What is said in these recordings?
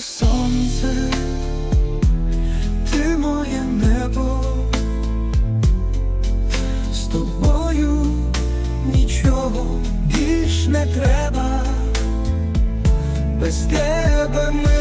сонце, ти моє небо, з тобою нічого більш не треба, без тебе мила,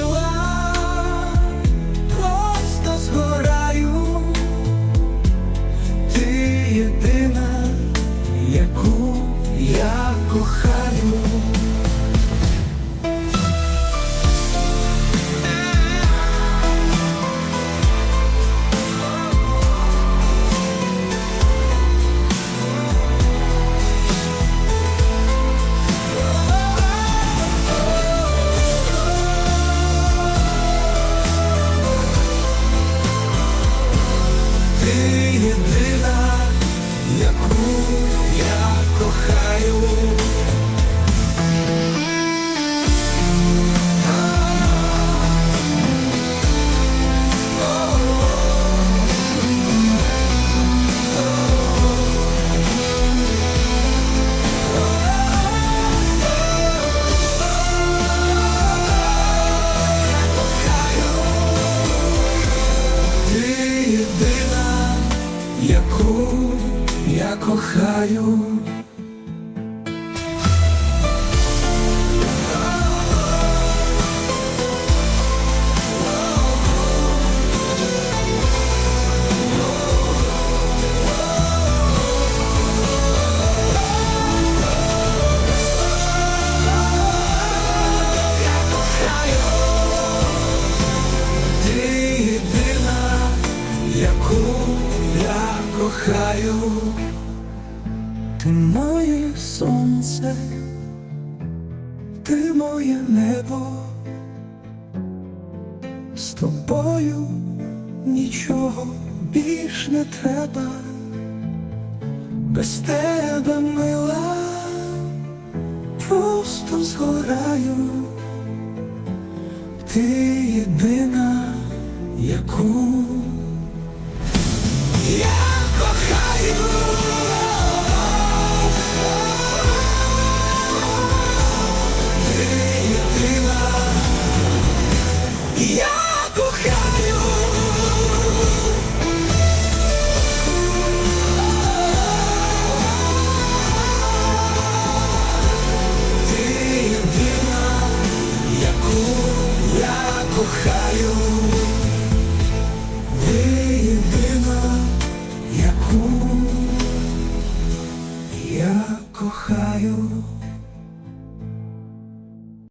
Ти єдина, яку я кохаю. Я кохаю, ти моє сонце, ти моє небо, з тобою нічого більш не треба, без тебе мила, просто згораю. Ти єдина, яку я кохаю. Я кохаю. Ти єдина, яку я кохаю. Ти єдина, яку я кохаю.